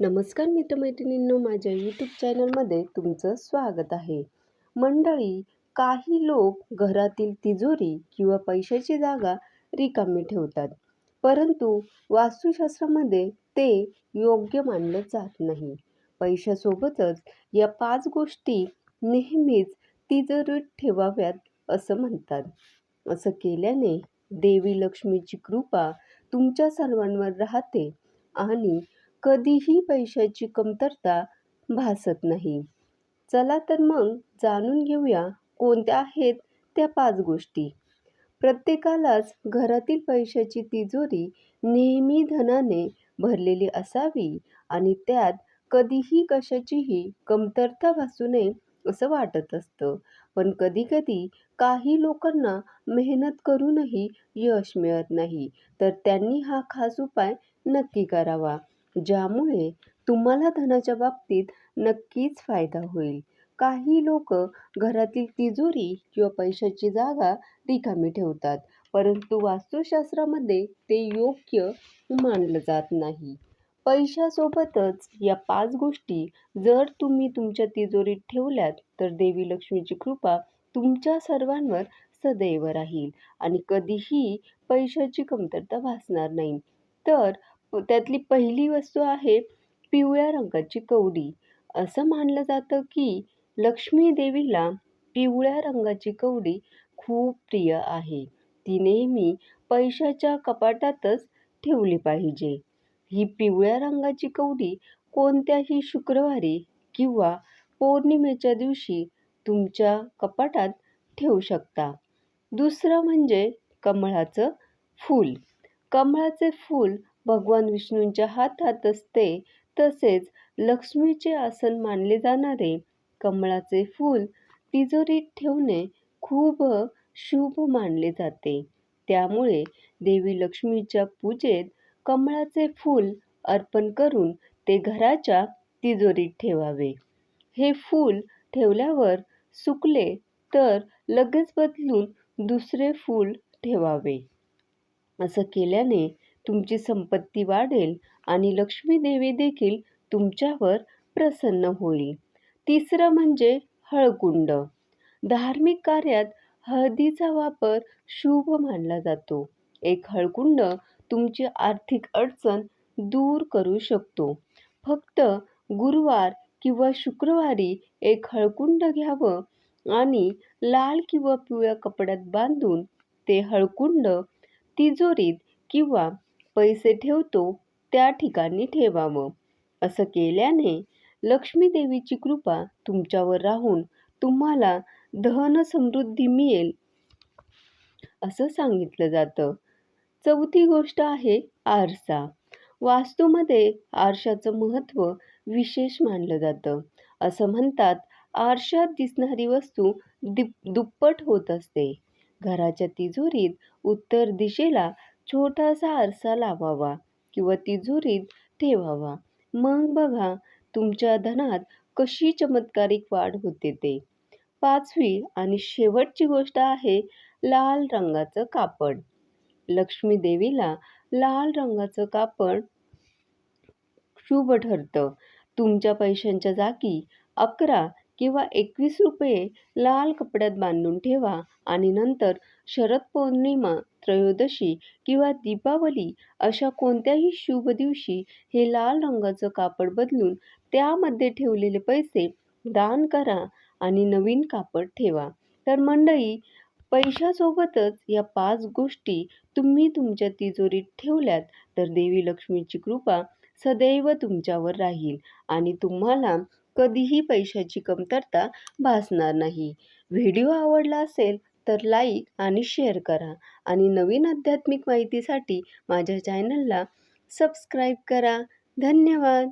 नमस्कार मित्रमैत्रिणींनो माझ्या यूट्यूब चॅनलमध्ये तुमचं स्वागत आहे. मंडळी काही लोक घरातील तिजोरी किंवा पैशाची जागा रिकामी ठेवतात परंतु वास्तुशास्त्रामध्ये ते योग्य मानलं जात नाही. पैशासोबतच या पाच गोष्टी नेहमीच तिजोरीत ठेवाव्यात असं म्हणतात. असं केल्याने देवी लक्ष्मीची कृपा तुमच्या सर्वांवर राहते आणि कधीही पैशाची कमतरता भासत नाही. चला तर मग जाणून घेऊया कोणत्या आहेत त्या पाच गोष्टी. प्रत्येकालाच घरातील पैशाची तिजोरी नेहमी धनाने भरलेली असावी आणि त्यात कधीही कशाचीही कमतरता भासू नये असं वाटत असतं. पण कधीकधी काही लोकांना मेहनत करूनही यश मिळत नाही तर त्यांनी हा खास उपाय नक्की करावा. ज्यामुळे तुम्हाला धनाच्या बाबतीत नक्कीच फायदा होईल. काही लोक घरातील तिजोरी किंवा पैशाची जागा रिकामी ठेवतात परंतु वास्तुशास्त्रामध्ये ते योग्य मानलं जात नाही. पैशासोबतच या पाच गोष्टी जर तुम्ही तुमच्या तिजोरीत ठेवल्यात तर देवी लक्ष्मीची कृपा तुमच्या सर्वांवर सदैव राहील आणि कधीही पैशाची कमतरता भासणार नाही. तर त्यातली पहिली वस्तू आहे पिवळ्या रंगाची कवडी. असं मानलं जातं की लक्ष्मी देवीला पिवळ्या रंगाची कवडी खूप प्रिय आहे. ती नेहमी पैशाच्या कपाटातच ठेवली पाहिजे. ही पिवळ्या रंगाची कवडी कोणत्याही शुक्रवारी किंवा पौर्णिमेच्या दिवशी तुमच्या कपाटात ठेवू शकता. दुसरं म्हणजे कमळाचं फूल. कमळाचे फूल भगवान विष्णूंच्या हातात असते. तसेच लक्ष्मीचे आसन मानले जाणारे कमळाचे फूल तिजोरीत ठेवणे खूप शुभ मानले जाते. त्यामुळे देवी लक्ष्मीच्या पूजेत कमळाचे फूल अर्पण करून ते घराच्या तिजोरीत ठेवावे. हे फूल ठेवल्यावर सुकले तर लगेच बदलून दुसरे फूल ठेवावे. असं केल्याने तुमची संपत्ती वाढेल आणि लक्ष्मी देवी देखील तुमच्यावर प्रसन्न होईल. तिसरं म्हणजे हळकुंड. धार्मिक कार्यात हळदीचा वापर शुभ मानला जातो. एक हळकुंड तुमची आर्थिक अडचण दूर करू शकतो. फक्त गुरुवार किंवा शुक्रवारी एक हळकुंड घ्यावं आणि लाल किंवा पिवळ्या कपड्यात बांधून ते हळकुंड तिजोरीत किंवा पैसे ठेवतो त्या ठिकाणी ठेवावं. असं केल्याने लक्ष्मी देवीची कृपा तुमच्यावर राहून तुम्हाला धन समृद्धी मिळेल. असं सांगितलं जातं. चौथी गोष्ट आहे आरसा. वास्तूमध्ये आरशाचं महत्त्व विशेष मानलं जातं. असं म्हणतात आरशात दिसणारी वस्तू दिप दुप्पट होत असते. घराच्या तिजोरीत उत्तर दिशेला छोटासा आरसा लावावा किंवा तिजोरीत ठेवावा. मग बघा तुमच्या धनात कशी चमत्कारिक वाढ होते ते. पाचवी आणि शेवटची गोष्ट आहे लाल रंगाचं कापड. लक्ष्मी देवीला लाल रंगाचं कापड शुभ ठरतं. तुमच्या पैशांच्या जागी अकरा किंवा एकवीस रुपये लाल कपड्यात बांधून ठेवा आणि नंतर शरद पौर्णिमा त्रयोदशी किंवा दीपावली अशा कोणत्याही शुभ दिवशी हे लाल रंगाचं कापड बदलून त्यामध्ये ठेवलेले पैसे दान करा आणि नवीन कापड ठेवा. तर मंडळी पैशासोबतच या पाच गोष्टी तुम्ही तुमच्या तिजोरीत ठेवल्यात तर देवी लक्ष्मीची कृपा सदैव तुमच्यावर राहील आणि तुम्हाला कधीही पैशाची कमतरता भासणार नाही. व्हिडिओ आवडला असेल तर लाईक आणि शेअर करा आणि नवीन आध्यात्मिक माहितीसाठी माझ्या चॅनलला सबस्क्राईब करा. धन्यवाद.